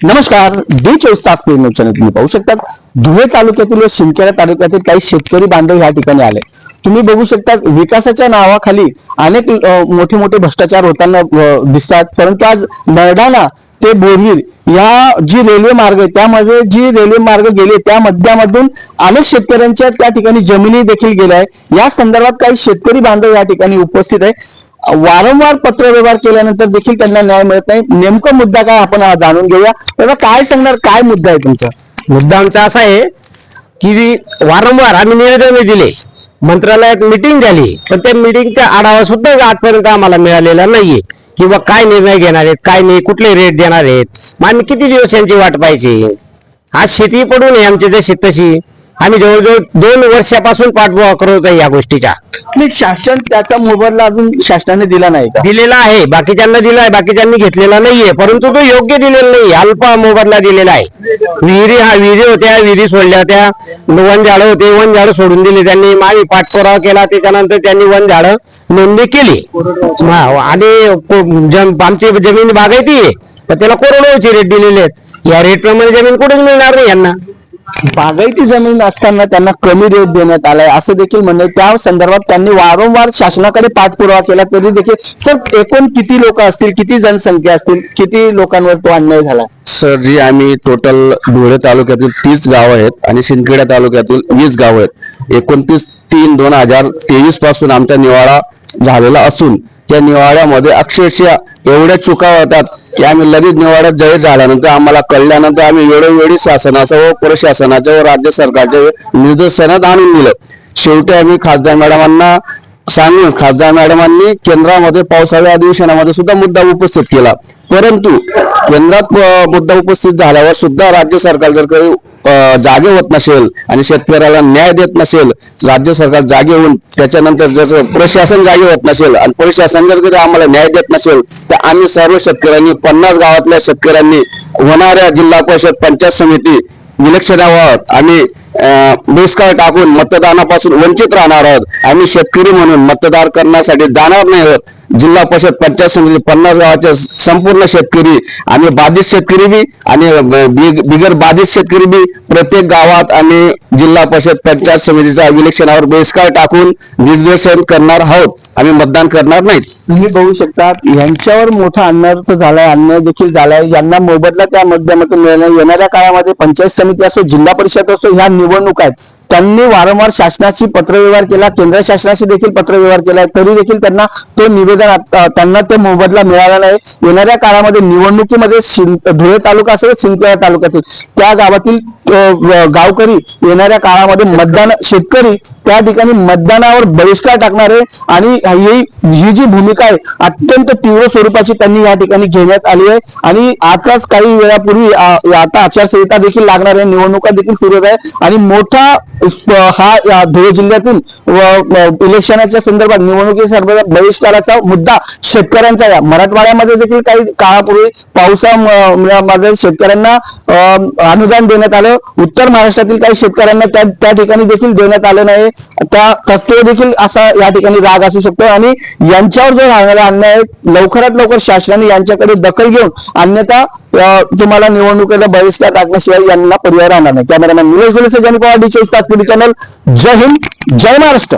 नमस्कार डी चोवीस तास तुम्ही पाहू शकता धुळे तालुक्यातील व शिंदखेडा तालुक्यातील काही शेतकरी बांधव या ठिकाणी आले. तुम्ही बघू शकता विकासाच्या नावाखाली अनेक मोठे मोठे भ्रष्टाचार होताना दिसतात. परंतु आज नरडाणा ते बोरवीर या जी रेल्वे मार्ग आहे त्यामध्ये जी रेल्वे मार्ग गेले त्या मध्यामधून अनेक शेतकऱ्यांच्या त्या ठिकाणी जमिनी देखील गेल्या आहे. या संदर्भात काही शेतकरी बांधव या ठिकाणी उपस्थित आहे. वारंवार पत्रव्यवहार केल्यानंतर देखील त्यांना न्याय मिळत नाही. नेमका मुद्दा काय आपण जाणून घेऊया. त्याचा काय सांगणार? काय मुद्दा आहे तुमचा? मुद्दा आमचा असा आहे की वारंवार आम्ही निवेदन दिले. मंत्रालयात मिटिंग झाली पण त्या मिटिंगचा आढावा सुद्धा आजपर्यंत आम्हाला मिळालेला नाहीये. किंवा काय निर्णय घेणार आहेत काय नाही कुठले रेट देणार आहेत मग आम्ही किती दिवस यांची वाट पाहिजे आज शेती पडून आहे आमची जशी तशी. आम्ही जवळजवळ दोन वर्षापासून पाठपुरावा करत आहे या गोष्टीचा. शासन त्याचा मोबदला अजून शासनाने दिला नाही का? दिलेला आहे. बाकीच्यांना दिला आहे बाकीच्यांनी घेतलेला नाहीये. परंतु तो योग्य दिलेला नाही अल्प मोबदला दिलेला आहे. विहिरी हा विहिरी होत्या विहिरी सोडल्या होत्या. वन झाडं होते वन झाडं सोडून दिली त्यांनी. आम्ही पाठपुरावा केला त्याच्यानंतर त्यांनी वन झाडं नोंदणी केली. आणि आमची जमीन बागायती आहे. तर त्याला कोरडवाचे रेट दिलेले आहेत. या रेट प्रमाणे जमीन कुठेच मिळणार नाही यांना. बागायती जमीन असताना त्यांना कमी रेट देण्यात आलाय. असं देखील म्हणणं त्या संदर्भात त्यांनी वारंवार शासनाकडे पाठपुरावा केला तरी देखील सर एकूण किती लोक असतील? किती जनसंख्या असतील? किती लोकांवर तो अन्याय झाला? सर जी आम्ही टोटल धुळे तालुक्यातील तीस गाव आहेत आणि शिंदखेडा तालुक्यातील वीस गाव आहेत. एकोणतीस तीन दोन हजार तेवीसपासून आमचा निवाडा झालेला असून त्या निवाड्यामध्ये अक्षरशः एवढ्या चुका होतात की आम्ही लगेच निवाड्यात जाहीर झाल्यानंतर आम्हाला कळल्यानंतर आम्ही वेळोवेळी शासनाचं व प्रशासनाच्या व राज्य सरकारच्या निदर्शनात आणून दिलं. शेवटी आम्ही खासदार मॅडमांना सांगून खासदार मॅडमांनी केंद्रामध्ये पावसाळ्या अधिवेशनामध्ये सुद्धा मुद्दा उपस्थित केला. परंतु केंद्रात मुद्दा उपस्थित झाल्यावर सुद्धा राज्य सरकार जर काही जागे होत नसेल आणि शेतकऱ्याला न्याय देत नसेल राज्य सरकार जागे होऊन त्याच्यानंतर जर प्रशासन जागे होत नसेल आणि प्रशासन जर कधी आम्हाला न्याय देत नसेल तर आम्ही सर्व शेतकऱ्यांनी पन्नास गावातल्या शेतकऱ्यांनी होणाऱ्या जिल्हा परिषद पंचायत समिती विलक्षणावर आम्ही आणि दुष्काळ टाकून मतदानापासून वंचित राहणार आहोत. आम्ही शेतकरी म्हणून मतदार करण्यासाठी जाणार नाही आहोत. जिल्हा परिषद पंचायत समिती पन्नास गावाचे संपूर्ण शेतकरी आणि बाधित शेतकरी बी आणि बिगर बाधित शेतकरी बी प्रत्येक गावात आणि जिल्हा परिषद पंचायत समितीच्या विलक्षणावर बहिष्कार टाकून निर्देशन करणार आहोत. आम्ही मतदान करणार नाहीत. तुम्ही बघू शकता यांच्यावर मोठा अनर्थ झालाय अन्याय देखील झालाय. यांना मोबदला त्या माध्यमातून मिळणार येणाऱ्या काळामध्ये पंचायत समिती असो जिल्हा परिषद असो ह्या निवडणूक आहेत. त्यांनी वारंवार शासनाशी पत्रव्यवहार केला केंद्र शासनाशी देखील पत्रव्यवहार केलाय तरी देखील त्यांना तो निवेदन त्यांना ते मोबदला मिळाला नाही. येणाऱ्या काळामध्ये निवडणुकीमध्ये धुळे तालुका असेल शिंदखेडा तालुक्यातील त्या गावातील गावकरी येणाऱ्या काळामध्ये मतदान शेतकरी त्या ठिकाणी मतदानावर बहिष्कार टाकणार आहे आणि ही जी भूमिका आहे अत्यंत तीव्र स्वरूपाची त्यांनी या ठिकाणी घेण्यात आली आहे. आणि आताच काही वेळापूर्वी आता आचारसंहिता देखील लागणार आहे निवडणुका देखील सुरू आहे आणि मोठा हा या धुळे व- इलेक्शनाच्या संदर्भात निवडणुकीच्या संदर्भात बहिष्काराचा मुद्दा शेतकऱ्यांचा आहे. मराठवाड्यामध्ये देखील काही काळापूर्वी पावसामध्ये शेतकऱ्यांना अनुदान देण्यात आलं. उत्तर महाराष्ट्रातील काही शेतकऱ्यांना त्या त्या ठिकाणी देखील देण्यात आलं नाही. त्या तत्व देखील असा या ठिकाणी राग असू शकतो. आणि यांच्यावर जो राहणारा अन्याय आहे, लवकरात लवकर शासनाने यांच्याकडे दखल घेऊन अन्यथा तुम्हाला निवडणुकीला बहिष्कार टाकण्याशिवाय यांना पर्याय राहणार नाही. कॅमेरामॅन निलेश दिलेसे डी चोवीस तास चॅनल. जय हिंद जय महाराष्ट्र.